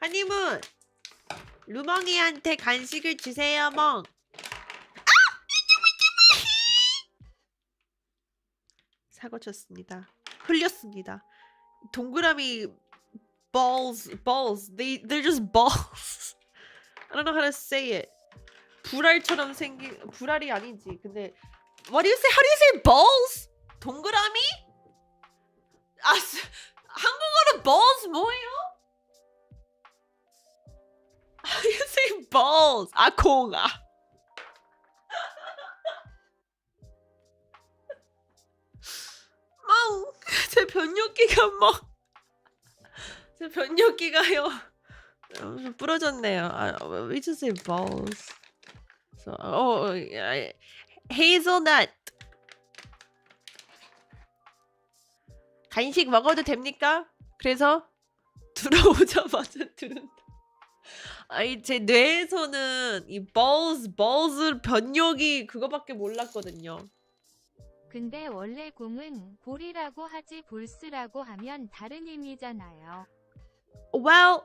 한님은 루멍이한테 간식을 주세요, 멍. 사고 쳤습니다. 흘렸습니다. 동그라미 balls, balls. They they're just balls. I don't know how to say it. 불알처럼 생긴 불알이 아니지. 근데 what do you say? How do you say balls? 동그라미? 아 스- 한국어로 balls 뭐예요? Balls? 아 공. 아. 멍. 제 변력기가 멍. 제 변력기가요. 어, 좀 부러졌네요. 아, we just say balls. So, oh, yeah, hazelnut. 간식 먹어도 됩니까? 그래서 들어오자마자 들은다. 아니 제 뇌에서는 이 balls, balls 변력이 그거밖에 몰랐거든요. 근데 원래 공은 볼이라고 하지 볼스라고 하면 다른 의미잖아요. Well,